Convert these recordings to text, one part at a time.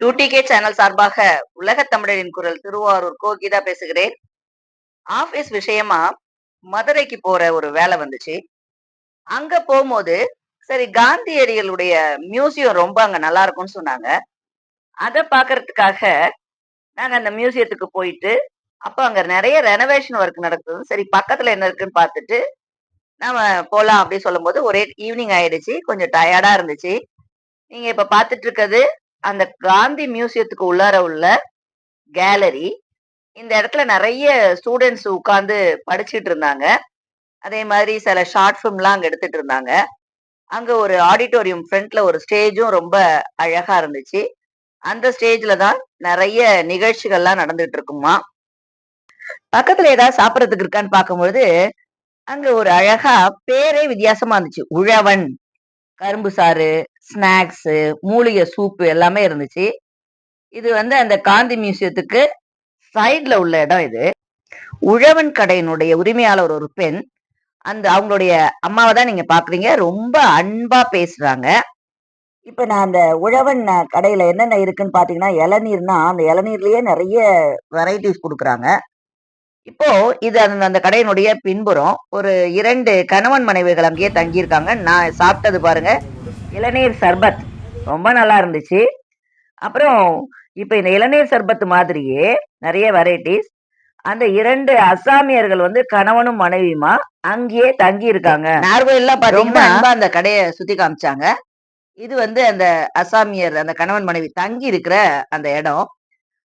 Two channel சார்பாக உலக தமிழரின் குரல் திருவாரூர் கோ கீதா பேசுகிறேன். ஆபீஸ் விஷயமா மதுரைக்கு போற ஒரு வேலை வந்துச்சு. அங்க போகும்போது சரி காந்தியடிகளுடைய மியூசியம் ரொம்ப அங்க நல்லா இருக்கும்னு சொன்னாங்க. அதை பாக்குறதுக்காக நாங்க அந்த மியூசியத்துக்கு போயிட்டு அப்போ அங்க நிறைய ரெனோவேஷன் ஒர்க் நடக்குது. சரி பக்கத்துல என்ன இருக்குன்னு பார்த்துட்டு நாம போலாம் அப்படின்னு சொல்லும்போது ஒரே ஈவினிங் ஆயிடுச்சு. கொஞ்சம் டயர்டா இருந்துச்சு. நீங்க இப்ப பாத்துட்டு இருக்கிறது அந்த காந்தி மியூசியத்துக்கு உள்ளார உள்ள கேலரி இந்த இடத்துல நிறைய ஸ்டூடெண்ட்ஸ் உட்காந்து படிச்சுட்டு இருந்தாங்க. அதே மாதிரி சில ஷார்ட் ஃபிலிம்லாம் அங்கே எடுத்துட்டு இருந்தாங்க. அங்கே ஒரு ஆடிட்டோரியம் ஃப்ரண்ட்ல ஒரு ஸ்டேஜும் ரொம்ப அழகா இருந்துச்சு. அந்த ஸ்டேஜில் தான் நிறைய நிகழ்ச்சிகள்லாம் நடந்துட்டு இருக்குமா. பக்கத்துல ஏதாவது சாப்பிட்றதுக்கு இருக்கான்னு பார்க்கும்பொழுது அங்க ஒரு அழகா பேரே வித்தியாசமா இருந்துச்சு. உழவன் கரும்பு சாறு ஸ்நாக்ஸு மூலிகை சூப்பு எல்லாமே இருந்துச்சு. இது வந்து அந்த காந்தி மியூசியத்துக்கு சைடில் உள்ள இடம் இது. உழவன் கடையினுடைய உரிமையாளர் ஒரு பெண். அந்த அவங்களுடைய அம்மாவை தான் நீங்கள் பார்க்குறீங்க ரொம்ப அன்பாக பேசுகிறாங்க இப்போ நான் அந்த உழவன் கடையில் என்னென்ன இருக்குன்னு பார்த்தீங்கன்னா இளநீர்னா அந்த இளநீர்லேயே நிறைய வெரைட்டிஸ் கொடுக்குறாங்க. இப்போ இது அந்த அந்த கடையினுடைய பின்புறம் ஒரு இரண்டு கணவன் மனைவிகள் அங்கேயே தங்கியிருக்காங்க. நான் சாப்பிட்டது பாருங்க. இளநீர் சர்பத். ரொம்ப நல்லா இருந்துச்சு. அப்புறம் இப்ப இந்த இளநீர் சர்பத் மாதிரியே நிறைய வெரைட்டிஸ் அந்த இரண்டு அசாமியர்கள் வந்து கணவனும் மனைவியுமா? அங்கேயே தங்கி இருக்காங்க நார்வேல்லாம் பாத்தீங்கன்னா அந்த கடையை சுத்தி காமிச்சாங்க. இது வந்து அந்த அசாமியர் அந்த கணவன் மனைவி தங்கி இருக்கிற அந்த இடம்.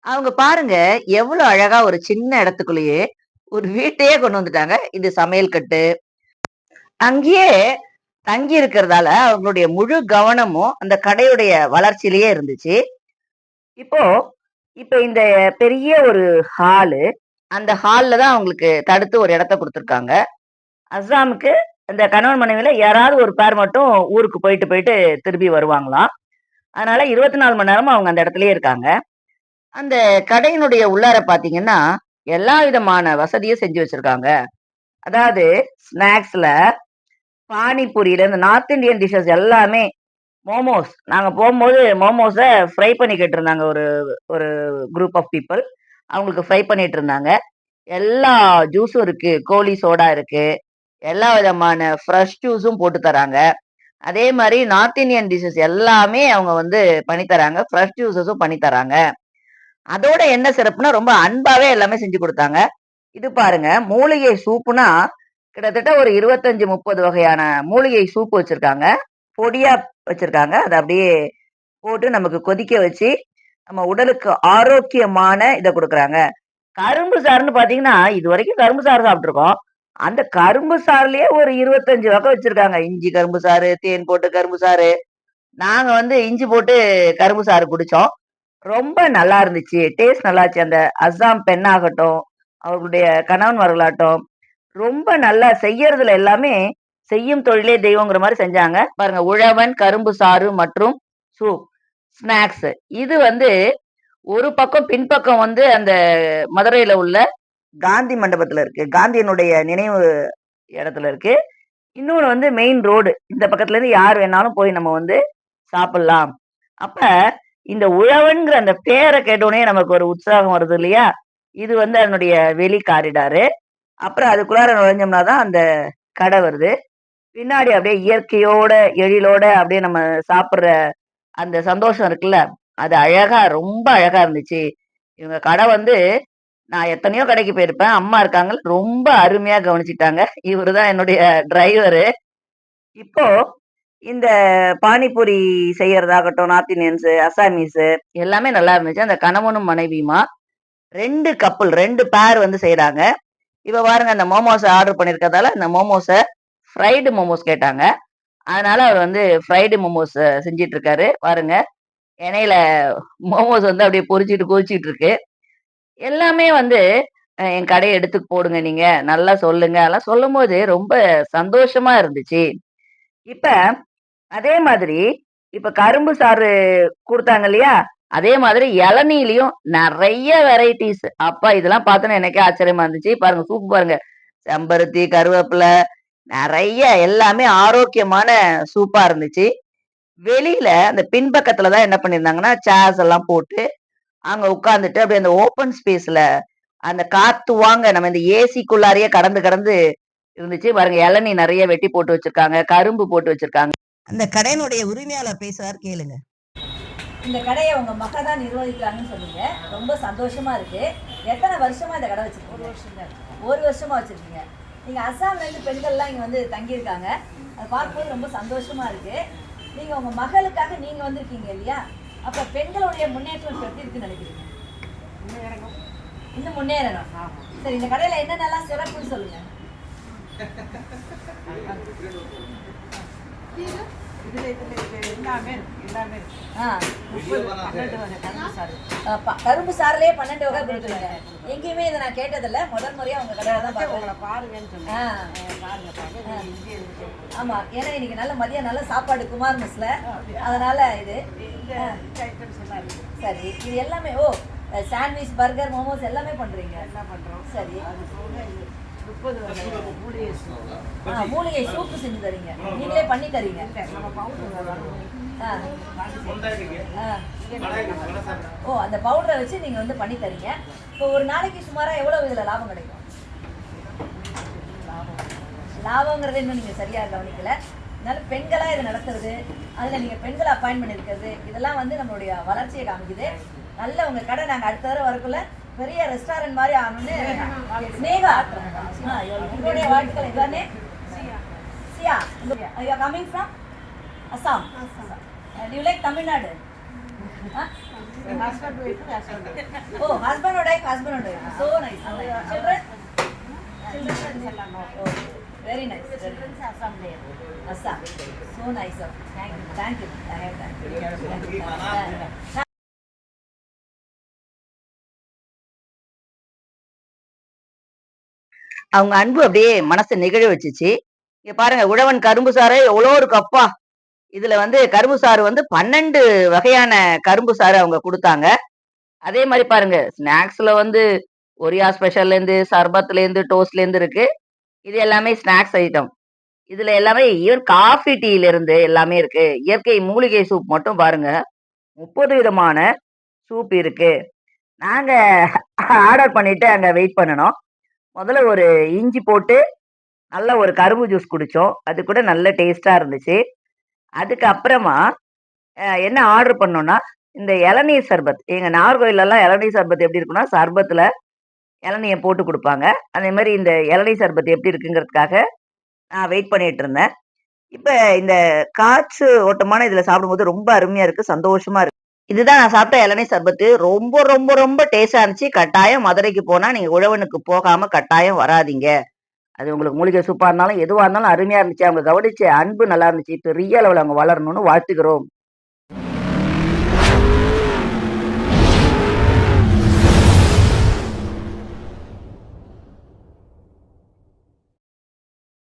அவங்க பாருங்க எவ்வளவு அழகா ஒரு சின்ன இடத்துக்குள்ளேயே ஒரு வீட்டையே கொண்டு வந்துட்டாங்க. இது சமையல் கட்டு. அங்கேயே தங்கி இருக்கிறதால அவங்களுடைய முழு கவனமும் அந்த கடையுடைய வளர்ச்சியிலேயே இருந்துச்சு. இப்போ இப்ப இந்த பெரிய ஒரு ஹாலு அந்த ஹாலில் தான் அவங்களுக்கு தடுத்து ஒரு இடத்த கொடுத்துருக்காங்க. அஸ்ஸாமுக்கு அந்த கணவன் மனைவியில் யாராவது ஒரு பேர் மட்டும் ஊருக்கு போயிட்டு போயிட்டு திரும்பி வருவாங்களாம். அதனால இருபத்தி நாலு மணி நேரமும் அவங்க அந்த இடத்துலயே இருக்காங்க. அந்த கடையினுடைய உள்ளார பார்த்தீங்கன்னா எல்லா விதமான வசதியும் செஞ்சு வச்சிருக்காங்க. அதாவது ஸ்நாக்ஸ்ல பானிபூரியில இந்த நார்த் இந்தியன் டிஷ்ஷஸ் எல்லாமே மோமோஸ் நாங்க போகும்போது மோமோஸை ஃப்ரை பண்ணி கேட்டிருந்தாங்க ஒரு ஒரு குரூப் ஆஃப் பீப்புள் அவங்களுக்கு ஃப்ரை பண்ணிட்டு இருந்தாங்க. எல்லா ஜூஸும் இருக்கு. கோழி சோடா இருக்கு. எல்லா விதமான ஃப்ரெஷ் ஜூஸும் போட்டு தராங்க. அதே மாதிரி நார்த் இந்தியன் டிஷ்ஷஸ் எல்லாமே அவங்க வந்து பண்ணி தராங்க. ஃப்ரெஷ் ஜூஸஸும் பண்ணி தராங்க. அதோட என்ன சிறப்புனா ரொம்ப அன்பாவே எல்லாமே செஞ்சு கொடுத்தாங்க. இது பாருங்க மூலிகை சூப்புனா கிட்டத்தட்ட ஒரு இருபத்தஞ்சு முப்பது வகையான மூலிகை சூப்பு வச்சுருக்காங்க. பொடியாக வச்சுருக்காங்க. அதை அப்படியே போட்டு நமக்கு கொதிக்க வச்சு நம்ம உடலுக்கு ஆரோக்கியமான இதை கொடுக்குறாங்க. கரும்பு சாறுன்னு பார்த்தீங்கன்னா இது வரைக்கும் கரும்பு சாறு சாப்பிட்ருக்கோம் அந்த கரும்பு சாறுலயே ஒரு இருபத்தஞ்சு வகை வச்சிருக்காங்க. இஞ்சி கரும்பு சாறு தேன் போட்டு கரும்பு சாறு. நாங்க வந்து இஞ்சி போட்டு கரும்பு சாறு குடிச்சோம். ரொம்ப நல்லா இருந்துச்சு. டேஸ்ட் நல்லா இருந்துச்சு. அந்த அஸ்ஸாம் பெண்ணாகட்டும் அவர்களுடைய கணவன்மார்களாகட்டும் ரொம்ப நல்லா செய்யறதுல எல்லாமே செய்யும் தொழிலே தெய்வங்கிற மாதிரி செஞ்சாங்க. பாருங்க உழவன் கரும்பு சாறு மற்றும் சூப் ஸ்நாக்ஸ் இது வந்து ஒரு பக்கம் பின்பக்கம் வந்து அந்த மதுரையில உள்ள காந்தி மண்டபத்துல இருக்கு. காந்தியனுடைய நினைவு இடத்துல இருக்கு. இன்னொன்று வந்து மெயின் ரோடு இந்த பக்கத்துல இருந்து யார் வேணாலும் போய் நம்ம வந்து சாப்பிடலாம். அப்ப இந்த உழவன்கிற அந்த பேரை கேட்டோடனே நமக்கு ஒரு உற்சாகம் வருது இல்லையா? இது வந்து அதனுடைய வெளி காரிடாரு. அப்புறம் அதுக்குள்ளார நுழைஞ்சோம்னா தான் அந்த கடை வருது. பின்னாடி அப்படியே இயற்கையோட எழிலோட அப்படியே நம்ம சாப்பிட்ற அந்த சந்தோஷம் இருக்குல்ல அது அழகா ரொம்ப அழகா இருந்துச்சு. இவங்க கடை வந்து நான் எத்தனையோ கடைக்கு போயிருப்பேன். அம்மா இருக்காங்க ரொம்ப அருமையா கவனிச்சிட்டாங்க இவரு தான் என்னுடைய டிரைவரு இப்போ இந்த பானிபூரி செய்யறதாகட்டும் நார்த் இந்தியன்ஸு அசாமீஸு எல்லாமே நல்லா இருந்துச்சு. அந்த கணவனும் மனைவியுமா ரெண்டு கப்பல் ரெண்டு பேர் வந்து செய்கிறாங்க இப்போ பாருங்க அந்த மோமோஸை ஆர்டர் பண்ணிருக்கதால அந்த மோமோஸை ஃப்ரைடு மோமோஸ் கேட்டாங்க. அதனால அவர் வந்து ஃப்ரைடு மோமோஸ் செஞ்சிட்டு இருக்காரு பாருங்க இணையில மோமோஸ் வந்து அப்படியே பொறிச்சிட்டு கொதிச்சிட்டு இருக்கு எல்லாமே வந்து என் கடையை எடுத்து போடுங்க நீங்க நல்லா சொல்லுங்க. அதெல்லாம் சொல்லும் போது ரொம்ப சந்தோஷமா இருந்துச்சு. இப்ப அதே மாதிரி இப்ப கரும்பு சாறு கொடுத்தாங்க இல்லையா? அதே மாதிரி இளநீலையும் நிறைய வெரைட்டிஸ் அப்பா இதெல்லாம் பார்த்தோன்னா எனக்கே ஆச்சரியமா இருந்துச்சு பாருங்க சூப்பு பாருங்க செம்பருத்தி கருவேப்பிலை நிறைய எல்லாமே ஆரோக்கியமான சூப்பா இருந்துச்சு வெளியில அந்த பின்பக்கத்துல தான் என்ன பண்ணியிருந்தாங்கன்னா, சேர்ஸ் எல்லாம் போட்டு, அங்க உட்காந்துட்டு அப்படியே அந்த ஓப்பன் ஸ்பேஸ்ல அந்த காத்து வாங்க நம்ம இந்த ஏசிக்குள்ளாரையே கடந்து கடந்து இருந்துச்சு. பாருங்க இளநீ நிறைய வெட்டி போட்டு வச்சிருக்காங்க. கரும்பு போட்டு வச்சிருக்காங்க. அந்த கடையினுடைய உரிமையாளர் பேசுவார் கேளுங்க. இந்த கடையை உங்க மக தான் நிர்வகிக்கிறாங்கன்னு சொன்னீங்க. ரொம்ப சந்தோஷமா இருக்கு. எத்தனை வருஷமா இந்த கடை வச்சிருக்கீங்க? ஒரு வருஷம் தான் ஒரு வருஷமா வச்சிருக்கீங்க. நீங்க அஸ்ஸாம்ல இருந்து பெண்கள்லாம் இங்க வந்து தங்கியிருக்காங்க. அதை பார்க்கும்போது ரொம்ப சந்தோஷமா இருக்கு. நீங்க உங்க மகளுக்காக நீங்க வந்திருக்கீங்க இல்லையா? அப்ப பெண்களுடைய முன்னேற்றம் எப்படி இருக்குன்னு நினைக்கிறீங்க? இன்னும் முன்னேறணும். சரி இந்த கடையில என்னென்னலாம் சிறப்புன்னு சொல்லுங்க. இதுல இதுல இது எல்லாமே இருக்கு, எல்லாமே இருக்கு. ஆ முப்பது, பன்னெண்டு வகை கரும்பு சாறு. அஹ் ப- கரும்பு சாறுலயே பன்னெண்டு வகை கொடுக்குறீங்க எங்கேயுமே இதை நான் கேட்டதில்ல முதல் முறையா உங்க கடையில தான் பார்க்குறேன் உங்களை பாருங்கன்னு சொன்னேன். ஆ அஹ் பாருங்க, பாருங்க. நீங்க இங்கே இருக்கு. ஆமா ஏன்னா இன்னைக்கு நல்ல மதியம் நல்ல சாப்பாடு குமார் மெஸ்ல அதனால இது இந்த இந்த items எல்லாம் இருக்கு. சரி இது எல்லாமே ஓ சாண்ட்விச் பர்கர் மோமோஸ் எல்லாமே பண்றீங்க எல்லாம் பண்றோம். சரி அது போக இது முப்பது வகை மூலிகை சூப். ஆ, மூலிகை சூப்பு செஞ்சு தரீங்க. நீங்களே பண்ணி தரீங்க. ஓ அந்த பவுடரை வச்சு நீங்க வந்து பண்ணி தரீங்க. இப்போ ஒரு நாளைக்கு சுமாரா எவ்வளவு இதுல லாபம் கிடைக்கும்? லாபங்கிறத இன்னும் நீங்க சரியா கவனிக்கல. அதனால பெண்களா இதை நடத்துறது அதுல நீங்க பெண்களை அப்பாயின் பண்ணிருக்கிறது இதெல்லாம் வந்து நம்மளுடைய வளர்ச்சியை காமிக்குது. நல்ல உங்க கடை நாங்க அடுத்த தடவை வரக்குள்ள பெரிய ரெஸ்டாரண்ட் மாதிரி ஆகணும்னு ஸ்னேகா ஆ, உங்களுடைய வாழ்த்துக்கள் இதுதானே Siya you coming from Assam do you like Tamil Nadu ah husband, wife, husband, wife. Oh, husband or wife, husband or wife. So nice. So nice. Children? Children எல்லாம் no. Okay. Very nice. Very Children nice. Assam there. Assam. So nice. Sir. Thank you. Thank you. Thank you. Thank you. Thank you. அவங்க அன்பு அப்படியே மனசை நிகழ வச்சுச்சு. இங்க பாருங்க உழவன் கரும்பு சாறு எவ்வளோ இருக்கு அப்பா! இதுல வந்து கரும்பு சாறு வந்து 12 வகையான கரும்பு சாறு அவங்க கொடுத்தாங்க அதே மாதிரி பாருங்க ஸ்நாக்ஸ்ல வந்து ஒரியா ஸ்பெஷல்லேருந்து, சர்பத்லேருந்து, டோஸ்ட்லேருந்து இருக்கு. இது எல்லாமே ஸ்நாக்ஸ் ஐட்டம். இதுல எல்லாமே ஈவன் காஃபி டீலேருந்து எல்லாமே இருக்கு. இயற்கை மூலிகை சூப் மட்டும் பாருங்க. 30 விதமான சூப் இருக்கு. நாங்க ஆர்டர் பண்ணிட்டு அங்க வெயிட் பண்ணணும் முதல்ல ஒரு இஞ்சி போட்டு, நல்ல ஒரு கரும்பு ஜூஸ் குடித்தோம் அது கூட நல்ல டேஸ்ட்டாக இருந்துச்சு. அதுக்கப்புறமா என்ன ஆர்டர் பண்ணோன்னா இந்த இளநீர் சர்பத். எங்கள் நாகர்கோயிலெல்லாம் இளநீர் சர்பத் எப்படி இருக்குன்னா சர்பத்தில் இளநியை போட்டு கொடுப்பாங்க அதே மாதிரி இந்த இளநீர் சர்பத் எப்படி இருக்குங்கிறதுக்காக நான் வெயிட் பண்ணிகிட்டு இருந்தேன். இப்போ இந்த காய்ச்சு ஓட்டமான இதில் சாப்பிடும்போது ரொம்ப அருமையாக இருக்குது சந்தோஷமாக இருக்குது இதுதான் நான் சாப்பிட்ட இளநீர் சர்பத்து. ரொம்ப, ரொம்ப, ரொம்ப டேஸ்டா இருந்துச்சு. கட்டாயம் மதுரைக்கு போனா நீங்க உழவனுக்கு போகாம கட்டாயம் வராதீங்க. அது உங்களுக்கு மூலிகை சூப்பா இருந்தாலும், எதுவா இருந்தாலும் அருமையா இருந்துச்சு. அவங்க கவனிச்ச அன்பு நல்லா இருந்துச்சு. பெரிய அளவில் அவங்க வளரணும்னு வாழ்த்துக்கிறோம்